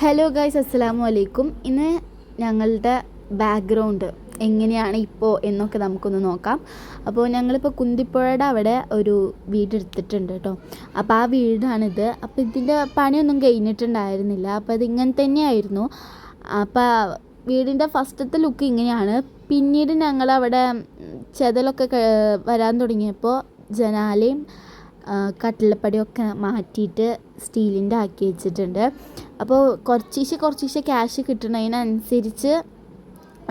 Hello guys അസ്സലാമു അലൈക്കും ഇന്ന് ഞങ്ങളുടെ ബാക്ക്ഗ്രൗണ്ട് എങ്ങനെയാണ് ഇപ്പോൾ എന്നൊക്കെ നമുക്കൊന്ന് നോക്കാം. അപ്പോൾ ഞങ്ങളിപ്പോൾ കുന്തിപ്പുഴയുടെ അവിടെ ഒരു വീട് എടുത്തിട്ടുണ്ട് കേട്ടോ അപ്പോൾ ആ വീടാണിത്. അപ്പോൾ ഇതിന്റെ പണിയൊന്നും കഴിഞ്ഞിട്ടുണ്ടായിരുന്നില്ല. അപ്പോൾ അതിങ്ങനെ തന്നെയായിരുന്നു. അപ്പോൾ വീടിന്റെ ഫസ്റ്റത്തെ ലുക്ക് ഇങ്ങനെയാണ്. പിന്നീട് ഞങ്ങളവിടെ ചെതലൊക്കെ വരാൻ തുടങ്ങിയപ്പോൾ ജനാലയും കട്ടിലപ്പടിയൊക്കെ മാറ്റിയിട്ട് സ്റ്റീലിന്റെ ആക്കി വെച്ചിട്ടുണ്ട്. അപ്പോൾ കുറച്ചീശെ കുറച്ചീശെ ക്യാഷ് കിട്ടുന്നതിനനുസരിച്ച്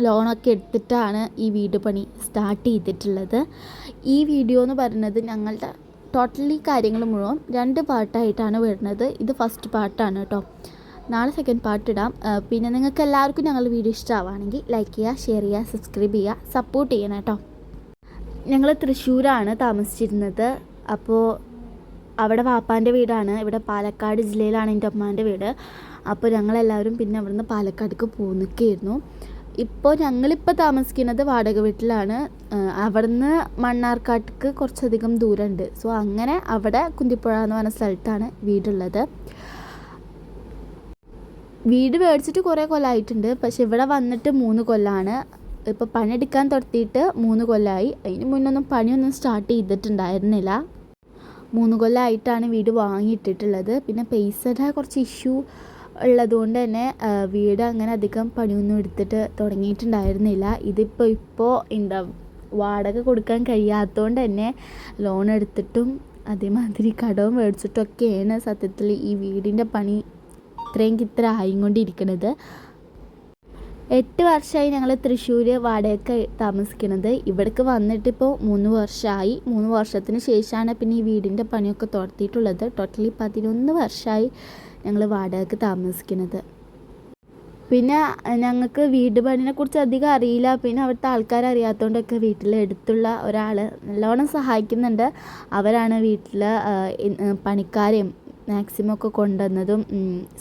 ലോണൊക്കെ എടുത്തിട്ടാണ് ഈ വീട് പണി സ്റ്റാർട്ട് ചെയ്തിട്ടുള്ളത്. ഈ വീഡിയോ എന്ന് പറയുന്നത് ഞങ്ങളുടെ ടോട്ടലി കാര്യങ്ങൾ മുഴുവൻ രണ്ട് പാർട്ടായിട്ടാണ് വരുന്നത്. ഇത് ഫസ്റ്റ് പാർട്ടാണ് കേട്ടോ നാളെ സെക്കൻഡ് പാർട്ട് ഇടാം. പിന്നെ നിങ്ങൾക്ക് എല്ലാവർക്കും ഞങ്ങളുടെ വീഡിയോ ഇഷ്ടമാവുകയാണെങ്കിൽ ലൈക്ക് ചെയ്യുക ഷെയർ ചെയ്യുക സബ്സ്ക്രൈബ് ചെയ്യുക സപ്പോർട്ട് ചെയ്യണം കേട്ടോ ഞങ്ങൾ തൃശ്ശൂരാണ് താമസിച്ചിരുന്നത്. അപ്പോൾ അവിടെ വാപ്പാന്റെ വീടാണ്. ഇവിടെ പാലക്കാട് ജില്ലയിലാണ് എന്റെ അമ്മാന്റെ വീട്. അപ്പോൾ ഞങ്ങളെല്ലാവരും പിന്നെ അവിടുന്ന് പാലക്കാടേക്ക് പോന്നിക്കായിരുന്നു ഇപ്പോൾ ഞങ്ങളിപ്പോൾ താമസിക്കുന്നത് വാടക വീട്ടിലാണ്. അവിടുന്ന് മണ്ണാർക്കാട്ടിക്ക് കുറച്ചധികം ദൂരമുണ്ട്. സോ അങ്ങനെ അവിടെ കുന്തിപ്പുഴ എന്ന് പറഞ്ഞ സ്ഥലത്താണ് വീടുള്ളത്. വീട് മേടിച്ചിട്ട് കുറേ കൊല്ലമായിട്ടുണ്ട്. പക്ഷെ ഇവിടെ വന്നിട്ട് മൂന്ന് കൊല്ലമാണ് ഇപ്പോൾ പണിയെടുക്കാൻ തുടത്തിയിട്ട് മൂന്ന് കൊല്ലമായി. അതിന് മുന്നൊന്നും പണിയൊന്നും സ്റ്റാർട്ട് ചെയ്തിട്ടുണ്ടായിരുന്നില്ല. മൂന്ന് കൊല്ലമായിട്ടാണ് വീട് വാങ്ങിയിട്ടിട്ടുള്ളത്. പിന്നെ പൈസയുടെ കുറച്ച് ഇഷ്യൂ ഉള്ളതുകൊണ്ട് തന്നെ വീട് അങ്ങനെ അധികം പണിയൊന്നും എടുത്തിട്ട് തുടങ്ങിയിട്ടുണ്ടായിരുന്നില്ല. ഇതിപ്പോൾ ഇപ്പോൾ എന്താ വാടക കൊടുക്കാൻ കഴിയാത്തതുകൊണ്ട് തന്നെ ലോൺ എടുത്തിട്ടും അതേമാതിരി കടവും മേടിച്ചിട്ടൊക്കെയാണ് സത്യത്തിൽ ഈ വീടിന്റെ പണി ഇത്രയും ഇത്ര ആയിക്കൊണ്ടിരിക്കുന്നത് എട്ട് വർഷമായി ഞങ്ങൾ തൃശ്ശൂർ വാടകയ്ക്ക് താമസിക്കുന്നത് ഇവിടേക്ക് വന്നിട്ടിപ്പോൾ മൂന്ന് വർഷമായി മൂന്ന് വർഷത്തിന് ശേഷമാണ് പിന്നെ ഈ വീടിന്റെ പണിയൊക്കെ തുടർത്തിയിട്ടുള്ളത് ടോട്ടലി പതിനൊന്ന് വർഷമായി ഞങ്ങൾ വാടകയ്ക്ക് താമസിക്കുന്നത് പിന്നെ ഞങ്ങൾക്ക് വീട് പണിനെ കുറിച്ച് അധികം അറിയില്ല. പിന്നെ അവിടുത്തെ ആൾക്കാർ അറിയാത്തതുകൊണ്ടൊക്കെ വീട്ടിൽ എടുത്തുള്ള ഒരാൾ നല്ലോണം സഹായിക്കുന്നുണ്ട്. അവരാണ് വീട്ടിൽ പണിക്കാരെയും മാക്സിമം ഒക്കെ കൊണ്ടുവന്നതും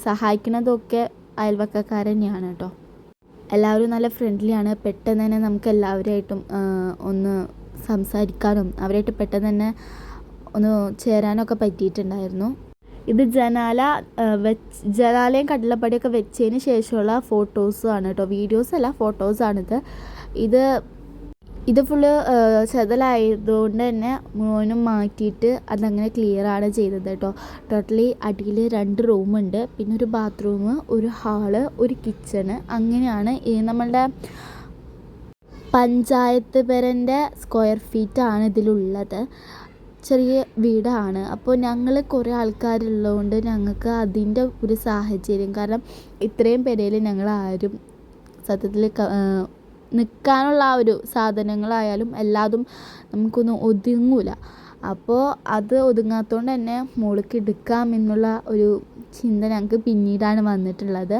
സഹായിക്കുന്നതും ഒക്കെ അയൽവക്കക്കാർ തന്നെയാണ് കേട്ടോ. എല്ലാവരും നല്ല ഫ്രണ്ട്ലിയാണ് പെട്ടെന്ന് തന്നെ നമുക്ക് എല്ലാവരുമായിട്ടും ഒന്ന് സംസാരിക്കാനും അവരായിട്ട് പെട്ടെന്ന് തന്നെ ഒന്ന് ചേരാനൊക്കെ പറ്റിയിട്ടുണ്ടായിരുന്നു. ഇത് ജനാല വെച്ച് ജനാലയും കടലപ്പടിയൊക്കെ വെച്ചതിന് ശേഷമുള്ള ഫോട്ടോസും ആണ് കേട്ടോ വീഡിയോസ് അല്ല ഫോട്ടോസാണിത് ഇത് ഇത് ഫുള്ള് ചെതലായതുകൊണ്ട് തന്നെ മോനും മാറ്റിയിട്ട് അതങ്ങനെ ക്ലിയർ ആണ് ചെയ്തത് കേട്ടോ ടോട്ടലി അടിയിൽ രണ്ട് റൂമുണ്ട് പിന്നെ ഒരു ബാത്റൂം ഒരു ഹാൾ ഒരു കിച്ചണ് അങ്ങനെയാണ്. ഈ നമ്മളുടെ പഞ്ചായത്ത് പേരന്റെ സ്ക്വയർ ഫീറ്റ് ആണ് ഇതിലുള്ളത്. ചെറിയ വീടാണ്. അപ്പോൾ ഞങ്ങൾ കുറേ ആൾക്കാരുള്ളതുകൊണ്ട് ഞങ്ങൾക്ക് അതിന്റെ ഒരു സാഹചര്യം. കാരണം ഇത്രയും പേരയിൽ ഞങ്ങൾ ആരും സത്യത്തിൽ നിൽക്കാനുള്ള ആ ഒരു സാധനങ്ങളായാലും എല്ലാതും നമുക്കൊന്നും ഒതുങ്ങൂല. അപ്പോൾ അത് ഒതുങ്ങാത്തതുകൊണ്ട് തന്നെ മുകളിലേക്ക് എടുക്കാം എന്നുള്ള ഒരു ചിന്ത ഞങ്ങൾക്ക് പിന്നീടാണ് വന്നിട്ടുള്ളത്.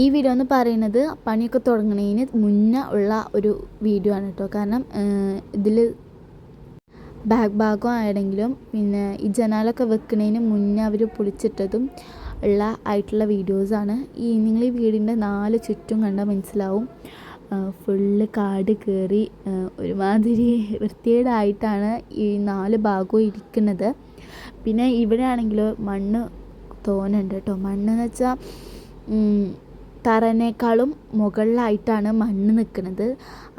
ഈ വീഡിയോ എന്ന് പറയുന്നത് പണിയൊക്കെ തുടങ്ങുന്നതിന് മുന്നേ ഉള്ള ഒരു വീഡിയോ ആണ് കേട്ടോ. കാരണം ഇതിൽ ബാക്ക് ഭാഗം ആണെങ്കിലും പിന്നെ ഈ ജനാലൊക്കെ വെക്കുന്നതിന് മുന്നേ അവർ പൊളിച്ചിട്ടതും ഉള്ള ആയിട്ടുള്ള വീഡിയോസാണ്. ഈ നിങ്ങൾ ഈ വീടിന്റെ നാല് ചുറ്റും കണ്ടാൽ മനസ്സിലാവും. ഫുള്ള് കാട് കയറി ഒരുമാതിരി വൃത്തികേടായിട്ടാണ് ഈ നാല് ഭാഗവും ഇരിക്കുന്നത്. പിന്നെ ഇവിടെ ആണെങ്കിൽ മണ്ണ് തോനുണ്ട് കേട്ടോ. മണ്ണ് എന്ന് വെച്ചാൽ തറനേക്കാളും മുകളിലായിട്ടാണ് മണ്ണ് നിൽക്കുന്നത്.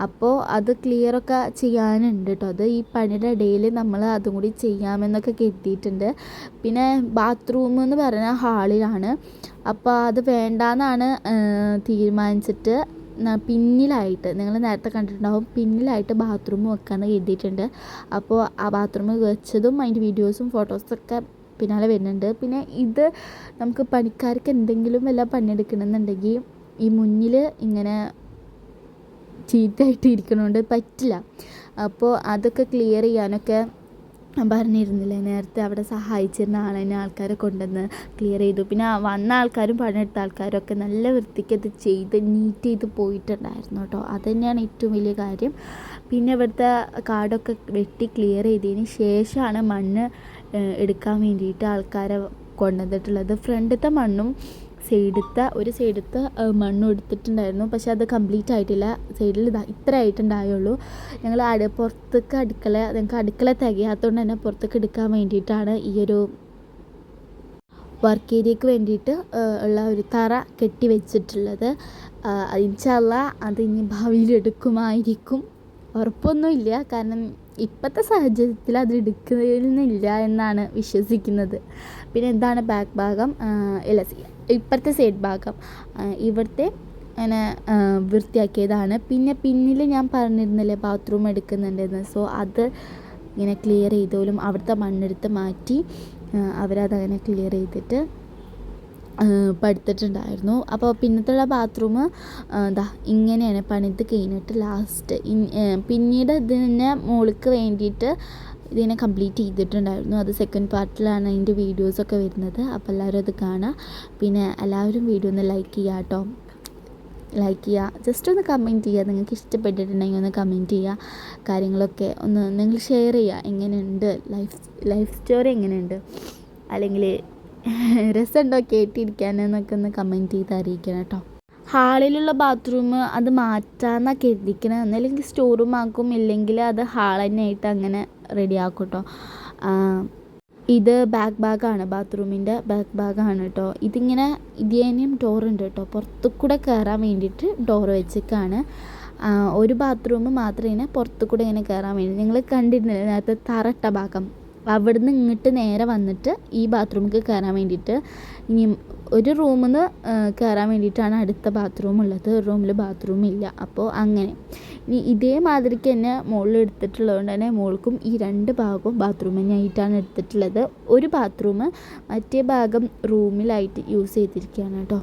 അപ്പോൾ അത് ക്ലിയറൊക്കെ ചെയ്യാനുണ്ട് കേട്ടോ. അത് ഈ പണിയുടെ ഇടയിൽ നമ്മൾ അതും കൂടി ചെയ്യാമെന്നൊക്കെ കരുതിയിട്ടുണ്ട്. പിന്നെ ബാത്റൂം എന്ന് പറഞ്ഞാൽ ഹാളിലാണ് അപ്പോൾ അത് വേണ്ടാന്നാണ് തീരുമാനിച്ചിട്ട് പിന്നിലായിട്ട് നിങ്ങൾ നേരത്തെ കണ്ടിട്ടുണ്ടാവും പിന്നിലായിട്ട് ബാത്റൂം വെക്കാമെന്ന് കരുതിയിട്ടുണ്ട് അപ്പോൾ ആ ബാത്റൂം വെച്ചതും അതിന്റെ വീഡിയോസും ഫോട്ടോസൊക്കെ പിന്നാലെ വരുന്നുണ്ട്. പിന്നെ ഇത് നമുക്ക് പണിക്കാർക്ക് എന്തെങ്കിലും വല്ല പണിയെടുക്കണമെന്നുണ്ടെങ്കിൽ ഈ മുന്നിൽ ഇങ്ങനെ ചീത്തയായിട്ട് ഇരിക്കണോണ്ട് പറ്റില്ല. അപ്പോൾ അതൊക്കെ ക്ലിയർ ചെയ്യാനൊക്കെ പറഞ്ഞിരുന്നില്ലേ നേരത്തെ അവിടെ സഹായിച്ചിരുന്ന ആളെന്നെ ആൾക്കാരെ കൊണ്ടുവന്ന് ക്ലിയർ ചെയ്തു. പിന്നെ വന്ന ആൾക്കാരും പണിയെടുത്ത ആൾക്കാരൊക്കെ നല്ല വൃത്തിക്ക് അത് ചെയ്ത് നീറ്റ് ചെയ്ത് പോയിട്ടുണ്ടായിരുന്നു കേട്ടോ. അത് തന്നെയാണ് ഏറ്റവും വലിയ കാര്യം. പിന്നെ ഇവിടുത്തെ കാടൊക്കെ വെട്ടി ക്ലിയർ ചെയ്തതിന് ശേഷമാണ് മണ്ണ് എടുക്കാൻ വേണ്ടിയിട്ട് ആൾക്കാരെ കൊണ്ടുവന്നിട്ടുള്ളത്. ഫ്രണ്ടിലത്തെ മണ്ണും സൈഡത്തെ ഒരു സൈഡത്തെ മണ്ണ് എടുത്തിട്ടുണ്ടായിരുന്നു. പക്ഷേ അത് കംപ്ലീറ്റ് ആയിട്ടില്ല. സൈഡിൽ ഇതാ ഇത്ര ആയിട്ടുണ്ടായുള്ളൂ. ഞങ്ങൾ അട് പുറത്തേക്ക് അടുക്കള ഞങ്ങൾക്ക് അടുക്കള തികയാത്തതുകൊണ്ട് തന്നെ പുറത്തേക്ക് എടുക്കാൻ വേണ്ടിയിട്ടാണ് ഈ ഒരു വർക്ക് ഏരിയക്ക് വേണ്ടിയിട്ട് ഉള്ള ഒരു തറ കെട്ടി വെച്ചിട്ടുള്ളത്. ഇൻഷല്ല അത് ഇനി ഭാവിയിൽ എടുക്കുമായിരിക്കും. ഉറപ്പൊന്നുമില്ല. കാരണം ഇപ്പോഴത്തെ സാഹചര്യത്തിൽ അത് എടുക്കുന്നില്ല എന്നാണ് വിശ്വസിക്കുന്നത്. പിന്നെ എന്താണ് ബാക്ക് ഭാഗം? അല്ല ഇപ്പുറത്തെ സൈഡ് ഭാഗം. ഇവിടുത്തെ അങ്ങനെ വൃത്തിയാക്കിയതാണ്. പിന്നെ പിന്നിൽ ഞാൻ പറഞ്ഞിരുന്നില്ലേ ബാത്റൂം എടുക്കുന്നുണ്ടെന്ന്. സോ അത് ഇങ്ങനെ ക്ലിയർ ചെയ്തോലും അവിടുത്തെ മണ്ണെടുത്ത് മാറ്റി അവരതങ്ങനെ ക്ലിയർ ചെയ്തിട്ട് പടുത്തിട്ടുണ്ടായിരുന്നു. അപ്പോൾ പിന്നത്തുള്ള ബാത്റൂം എന്താ ഇങ്ങനെയാണ് പണിത് കഴിഞ്ഞിട്ട് ലാസ്റ്റ് പിന്നീട് ഇതിനെ മോൾക്ക് വേണ്ടിയിട്ട് ഇതിനെ കംപ്ലീറ്റ് ചെയ്തിട്ടുണ്ടായിരുന്നു. അത് സെക്കൻഡ് പാർട്ടിലാണ് അതിന്റെ വീഡിയോസൊക്കെ വരുന്നത്. അപ്പോൾ എല്ലാവരും അത് കാണുക പിന്നെ എല്ലാവരും വീഡിയോ ഒന്ന് ലൈക്ക് ചെയ്യുക കേട്ടോ ലൈക്ക് ചെയ്യുക ജസ്റ്റ് ഒന്ന് കമന്റ് ചെയ്യുക നിങ്ങൾക്ക് ഇഷ്ടപ്പെട്ടിട്ടുണ്ടെങ്കിൽ ഒന്ന് കമന്റ് ചെയ്യുക കാര്യങ്ങളൊക്കെ ഒന്ന് നിങ്ങൾ ഷെയർ ചെയ്യുക എങ്ങനെയുണ്ട്? ലൈഫ് ലൈഫ് സ്റ്റോറി എങ്ങനെയുണ്ട്? അല്ലെങ്കിൽ രസമുണ്ടോ കേട്ടിരിക്കാനെന്നൊക്കെ ഒന്ന് കമന്റ് ചെയ്ത് അറിയിക്കണം കേട്ടോ ഹാളിലുള്ള ബാത്റൂം അത് മാറ്റാമെന്നാണ് കരുതിക്കണത് അല്ലെങ്കിൽ സ്റ്റോർ റൂം ആക്കും. ഇല്ലെങ്കിൽ അത് ഹാൾ തന്നെ ആയിട്ട് അങ്ങനെ റെഡി ആക്കും കേട്ടോ ഇത് ബാക്ക് ബാഗാണ് ബാത്റൂമിന്റെ ബാക്ക് ബാഗാണ് കേട്ടോ ഇതിങ്ങനെ ഇതേനെയും ഡോറുണ്ട് കേട്ടോ പുറത്തു കൂടെ കയറാൻ വേണ്ടിയിട്ട് ഡോറ് വെച്ചേക്കാണ്. ഒരു ബാത്റൂം മാത്രമേ പുറത്തു കൂടെ ഇങ്ങനെ കയറാൻ വേണ്ടി. നിങ്ങൾ കണ്ടിരുന്നില്ല നേരത്തെ തറട്ട ഭാഗം. അവിടുന്ന് ഇങ്ങോട്ട് നേരെ വന്നിട്ട് ഈ ബാത്റൂമിലേക്ക് കയറാൻ വേണ്ടിയിട്ട് ഇനി ഒരു റൂമിൽ നിന്ന് കയറാൻ വേണ്ടിയിട്ടാണ് അടുത്ത ബാത്റൂം ഉള്ളത്. ഒരു റൂമിൽ ബാത്റൂം ഇല്ല. അപ്പോൾ അങ്ങനെ. ഇനി ഇതേമാതിരിക്ക് തന്നെ മുകളിൽ എടുത്തിട്ടുള്ളതുകൊണ്ട് തന്നെ മോൾക്കും ഈ രണ്ട് ഭാഗവും ബാത്റൂം തന്നെയായിട്ടാണ് എടുത്തിട്ടുള്ളത്. ഒരു ബാത്റൂം മറ്റേ ഭാഗം റൂമിലായിട്ട് യൂസ് ചെയ്തിരിക്കുകയാണ് കേട്ടോ.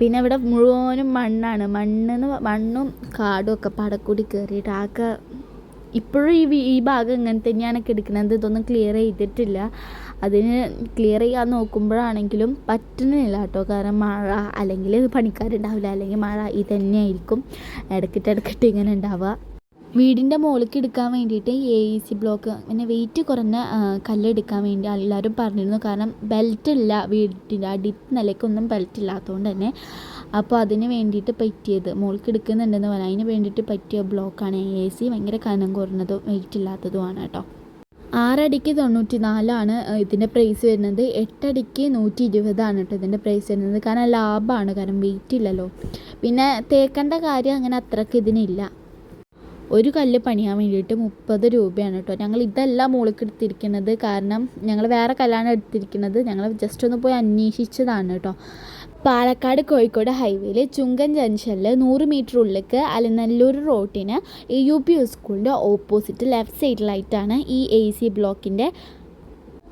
പിന്നെ ഇവിടെ മുഴുവനും മണ്ണാണ്. മണ്ണെന്ന് മണ്ണും കാടും ഒക്കെ പടക്കൂടി കയറിയിട്ട് ആകെ ഇപ്പോഴും ഈ ഈ ഭാഗം ഇങ്ങനെ തന്നെയാണ് കിടക്കുന്നത് ഇതൊന്നും ക്ലിയർ ചെയ്തിട്ടില്ല. അതിന് ക്ലിയർ ചെയ്യാൻ നോക്കുമ്പോഴാണെങ്കിലും പറ്റുന്നില്ല കേട്ടോ. കാരണം മഴ അല്ലെങ്കിൽ പണിക്കാരുണ്ടാവില്ല അല്ലെങ്കിൽ മഴ ഇത് തന്നെയായിരിക്കും ഇടയ്ക്കിട്ട് ഇടയ്ക്കിട്ട് ഇങ്ങനെ ഉണ്ടാവുക. വീടിന്റെ മുകളിലേക്ക് എടുക്കാൻ വേണ്ടിയിട്ട് എ സി ബ്ലോക്ക് പിന്നെ വെയിറ്റ് കുറഞ്ഞ കല്ലെടുക്കാൻ വേണ്ടി എല്ലാവരും പറഞ്ഞിരുന്നു. കാരണം ബെൽറ്റ് ഇല്ല വീടിന്റെ അടി നിലയ്ക്കൊന്നും ബെൽറ്റ് ഇല്ലാത്തതുകൊണ്ട് തന്നെ. അപ്പോൾ അതിന് വേണ്ടിയിട്ട് പറ്റിയത് മുകളിലേക്ക് എടുക്കുന്നുണ്ടെന്ന് പറഞ്ഞാൽ അതിന് വേണ്ടിയിട്ട് പറ്റിയ ബ്ലോക്കാണ് എ സി ഭയങ്കര കനം കുറഞ്ഞതും വെയിറ്റ് ഇല്ലാത്തതുമാണ് കേട്ടോ. ആറടിക്ക് തൊണ്ണൂറ്റി നാലാണ് ഇതിന്റെ പ്രൈസ് വരുന്നത്. എട്ടടിക്ക് നൂറ്റി ഇരുപതാണ് കേട്ടോ ഇതിന്റെ പ്രൈസ് വരുന്നത്. കാരണം ലാഭമാണ് കാരണം വെയിറ്റ് ഇല്ലല്ലോ. പിന്നെ തേക്കേണ്ട കാര്യം അങ്ങനെ അത്രയ്ക്ക് ഇതിനില്ല. ഒരു കല്ല് പണിയാൻ വേണ്ടിയിട്ട് മുപ്പത് രൂപയാണ് കേട്ടോ ഞങ്ങൾ ഇതെല്ലാം മുകളിലേക്ക് എടുത്തിരിക്കുന്നത്. കാരണം ഞങ്ങൾ വേറെ കല്ലാണ് എടുത്തിരിക്കുന്നത്. ഞങ്ങൾ ജസ്റ്റ് ഒന്ന് പോയി അന്വേഷിച്ചതാണ് കേട്ടോ പാലക്കാട് കോഴിക്കോട് ഹൈവേയിൽ ചുങ്കൻ ജംഗ്ഷനിൽ നൂറ് മീറ്റർ ഉള്ളിലേക്ക് അലനല്ലൂർ റോഡിന് യു പി സ്കൂളിന്റെ ഓപ്പോസിറ്റ് ലെഫ്റ്റ് സൈഡിലായിട്ടാണ് ഈ എ സി ബ്ലോക്കിന്റെ.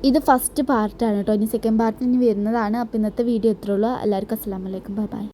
ഇത് ഫസ്റ്റ് പാർട്ടാണ് കേട്ടോ. ഇനി സെക്കൻഡ് പാർട്ടിന് വരുന്നതാണ്. അപ്പോൾ ഇന്നത്തെ വീഡിയോ ഇത്രയുള്ളൂ എല്ലാവർക്കും അസ്സാം വലൈക്കും ബൈ ബൈ.